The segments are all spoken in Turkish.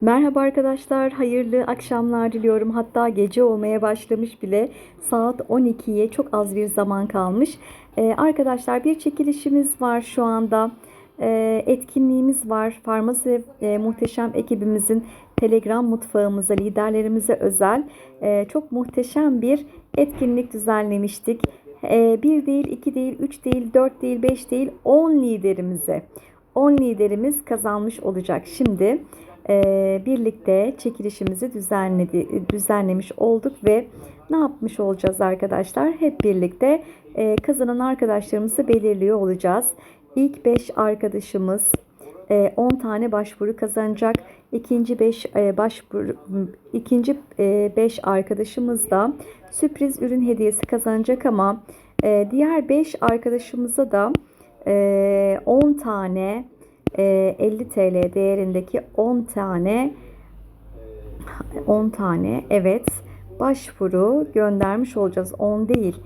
Merhaba arkadaşlar, hayırlı akşamlar diliyorum. Hatta gece olmaya başlamış bile. Saat 12'ye çok az bir zaman kalmış. Ee, arkadaşlar bir çekilişimiz var şu anda. Ee, etkinliğimiz var. Farmasi e, muhteşem ekibimizin Telegram mutfağımıza, liderlerimize özel e, çok muhteşem bir etkinlik düzenlemiştik. E, bir değil, iki değil, üç değil, dört değil, beş değil, 10 liderimize. 10 liderimiz kazanmış olacak. Şimdi birlikte çekilişimizi düzenledi, düzenlemiş olduk ve ne yapmış olacağız arkadaşlar? Hep birlikte e, kazanan arkadaşlarımızı belirliyor olacağız. İlk 5 arkadaşımız e, 10 tane başvuru kazanacak. İkinci 5 başvuru ikinci 5 arkadaşımız da sürpriz ürün hediyesi kazanacak ama e, diğer 5 arkadaşımıza da e, 10 tane e, 50 TL değerindeki 10 tane 10 tane evet başvuru göndermiş olacağız. 10 değil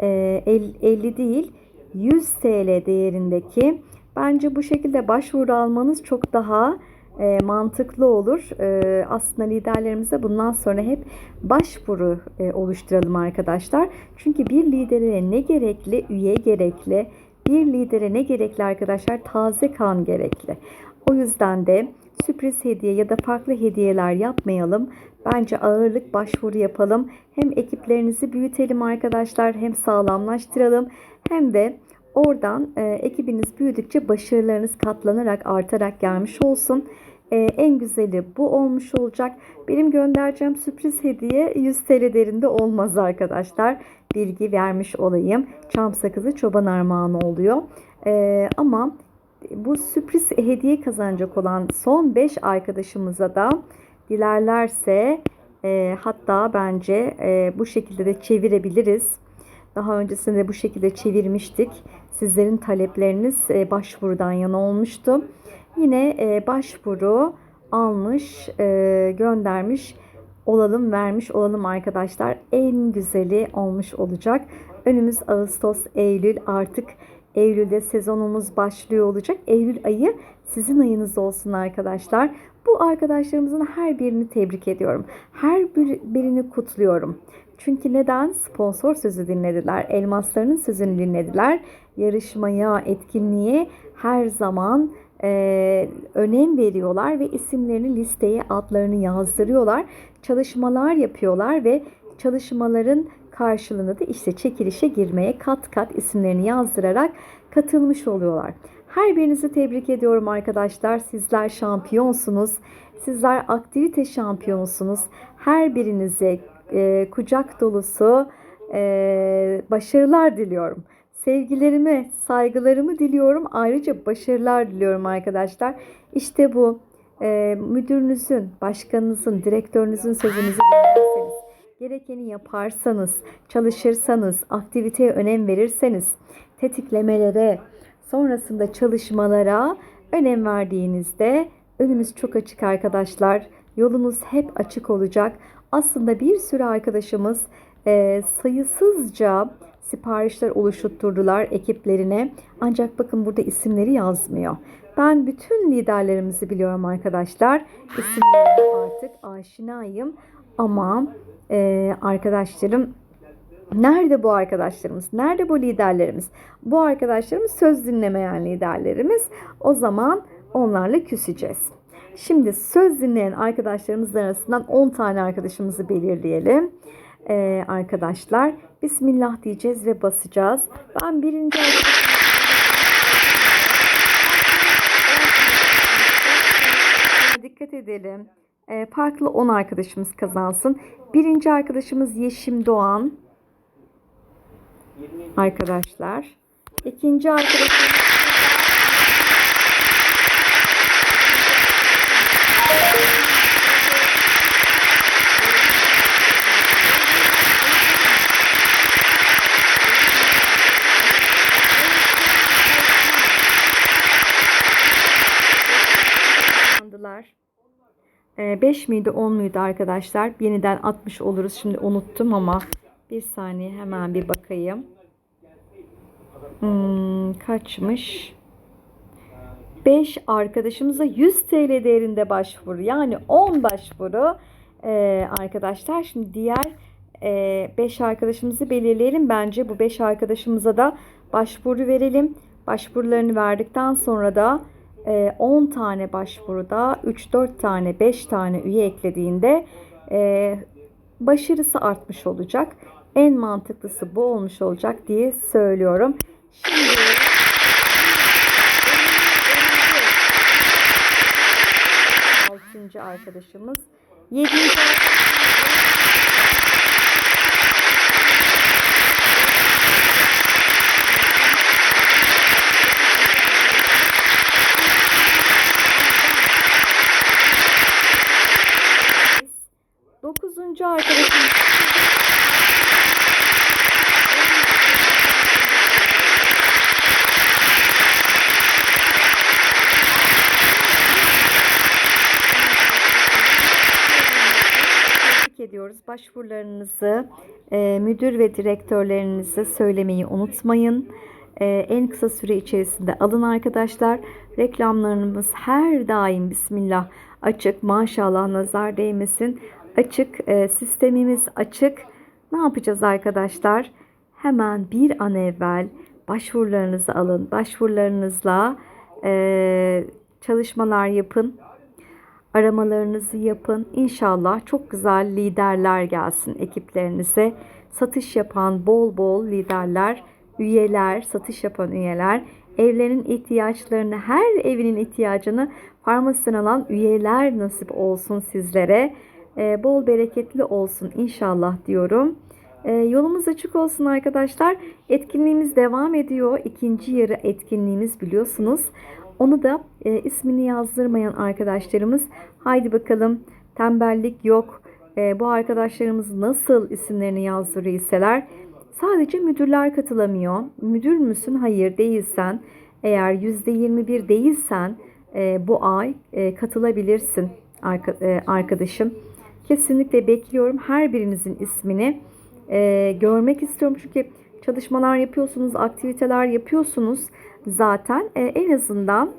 e, 50 değil 100 TL değerindeki bence bu şekilde başvuru almanız çok daha e, mantıklı olur. E, aslında liderlerimize bundan sonra hep başvuru e, oluşturalım arkadaşlar. Çünkü bir lidere ne gerekli? Üye gerekli. Bir lidere ne gerekli arkadaşlar? Taze kan gerekli. O yüzden de sürpriz hediye ya da farklı hediyeler yapmayalım. Bence ağırlık başvuru yapalım. Hem ekiplerinizi büyütelim arkadaşlar hem sağlamlaştıralım hem de oradan e, ekibiniz büyüdükçe başarılarınız katlanarak artarak gelmiş olsun. E, en güzeli bu olmuş olacak. Benim göndereceğim sürpriz hediye 100 TL değerinde olmaz arkadaşlar. Bilgi vermiş olayım. Çam sakızı çoban armağanı oluyor. E, ama bu sürpriz hediye kazanacak olan son 5 arkadaşımıza da dilerlerse e, hatta bence e, bu şekilde de çevirebiliriz. Daha öncesinde bu şekilde çevirmiştik. Sizlerin talepleriniz e, başvurudan yana olmuştu. Yine e, başvuru almış, e, göndermiş olalım, vermiş olalım arkadaşlar. En güzeli olmuş olacak. Önümüz Ağustos, Eylül artık Eylül'de sezonumuz başlıyor olacak. Eylül ayı sizin ayınız olsun arkadaşlar. Bu arkadaşlarımızın her birini tebrik ediyorum. Her birini kutluyorum. Çünkü neden? Sponsor sözü dinlediler. Elmaslarının sözünü dinlediler. Yarışmaya, etkinliğe her zaman e, önem veriyorlar ve isimlerini listeye adlarını yazdırıyorlar. Çalışmalar yapıyorlar ve çalışmaların karşılığında da işte çekilişe girmeye kat kat isimlerini yazdırarak katılmış oluyorlar. Her birinizi tebrik ediyorum arkadaşlar. Sizler şampiyonsunuz. Sizler aktivite şampiyonsunuz. Her birinize e, kucak dolusu e, başarılar diliyorum. Sevgilerimi, saygılarımı diliyorum. Ayrıca başarılar diliyorum arkadaşlar. İşte bu e, müdürünüzün, başkanınızın, direktörünüzün sözünüzü dinlerseniz, gerekeni yaparsanız, çalışırsanız, aktiviteye önem verirseniz, tetiklemelere, sonrasında çalışmalara önem verdiğinizde önümüz çok açık arkadaşlar. Yolunuz hep açık olacak. Aslında bir sürü arkadaşımız e, sayısızca siparişler oluşturdular ekiplerine. Ancak bakın burada isimleri yazmıyor. Ben bütün liderlerimizi biliyorum arkadaşlar. İsimlerine artık aşinayım. Ama e, arkadaşlarım Nerede bu arkadaşlarımız? Nerede bu liderlerimiz? Bu arkadaşlarımız söz dinlemeyen liderlerimiz. O zaman onlarla küseceğiz. Şimdi söz dinleyen arkadaşlarımızın arasından 10 tane arkadaşımızı belirleyelim. Ee, arkadaşlar Bismillah diyeceğiz ve basacağız. Ben birinci dikkat edelim. Ee, farklı 10 arkadaşımız kazansın. Birinci arkadaşımız Yeşim Doğan. Arkadaşlar. İkinci arkadaşımız 5 miydi 10 muydu arkadaşlar? Yeniden 60 oluruz. Şimdi unuttum ama bir saniye hemen bir bakayım. Hmm, kaçmış? 5 arkadaşımıza 100 TL değerinde başvuru yani 10 başvuru Ee, arkadaşlar. Şimdi diğer 5 arkadaşımızı belirleyelim. Bence bu 5 arkadaşımıza da başvuru verelim. Başvurularını verdikten sonra da e, 10 tane başvuruda 3-4 tane 5 tane üye eklediğinde e, başarısı artmış olacak. En mantıklısı bu olmuş olacak diye söylüyorum. Şimdi altıncı arkadaşımız. Yedinci Dokuzuncu arkadaşımız. Tebrik ediyoruz. Başvurularınızı e, müdür ve direktörlerinize söylemeyi unutmayın. E, en kısa süre içerisinde alın arkadaşlar. Reklamlarımız her daim Bismillah açık. Maşallah nazar değmesin. Açık. E, sistemimiz açık. Ne yapacağız arkadaşlar? Hemen bir an evvel başvurularınızı alın. Başvurularınızla e, çalışmalar yapın aramalarınızı yapın. İnşallah çok güzel liderler gelsin ekiplerinize. Satış yapan bol bol liderler, üyeler, satış yapan üyeler, evlerin ihtiyaçlarını, her evinin ihtiyacını farmasiden alan üyeler nasip olsun sizlere. Ee, bol bereketli olsun inşallah diyorum. Ee, yolumuz açık olsun arkadaşlar. Etkinliğimiz devam ediyor. İkinci yarı etkinliğimiz biliyorsunuz. Onu da e, ismini yazdırmayan arkadaşlarımız haydi bakalım tembellik yok. E, bu arkadaşlarımız nasıl isimlerini yazdırıyorseler sadece müdürler katılamıyor. Müdür müsün? Hayır değilsen. Eğer %21 değilsen e, bu ay e, katılabilirsin arka, e, arkadaşım. Kesinlikle bekliyorum her birinizin ismini e, görmek istiyorum. Çünkü çalışmalar yapıyorsunuz, aktiviteler yapıyorsunuz zaten. E, en azından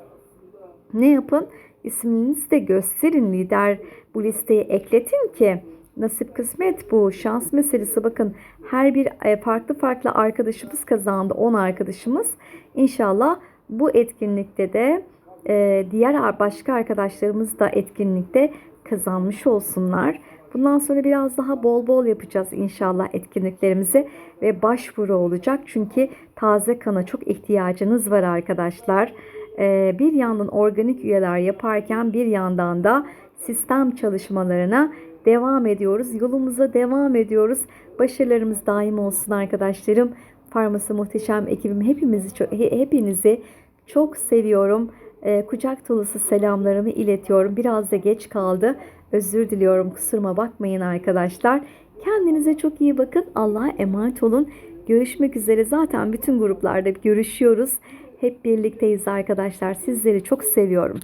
ne yapın? İsminizi de gösterin lider bu listeye ekletin ki nasip kısmet bu şans meselesi bakın her bir e, farklı farklı arkadaşımız kazandı 10 arkadaşımız İnşallah bu etkinlikte de e, diğer başka arkadaşlarımız da etkinlikte kazanmış olsunlar. Bundan sonra biraz daha bol bol yapacağız inşallah etkinliklerimizi ve başvuru olacak. Çünkü taze kana çok ihtiyacınız var arkadaşlar. Ee, bir yandan organik üyeler yaparken bir yandan da sistem çalışmalarına devam ediyoruz. Yolumuza devam ediyoruz. Başarılarımız daim olsun arkadaşlarım. Farması muhteşem ekibim hepimizi çok, hepinizi çok seviyorum. Ee, kucak dolusu selamlarımı iletiyorum. Biraz da geç kaldı. Özür diliyorum. Kusuruma bakmayın arkadaşlar. Kendinize çok iyi bakın. Allah'a emanet olun. Görüşmek üzere. Zaten bütün gruplarda görüşüyoruz. Hep birlikteyiz arkadaşlar. Sizleri çok seviyorum.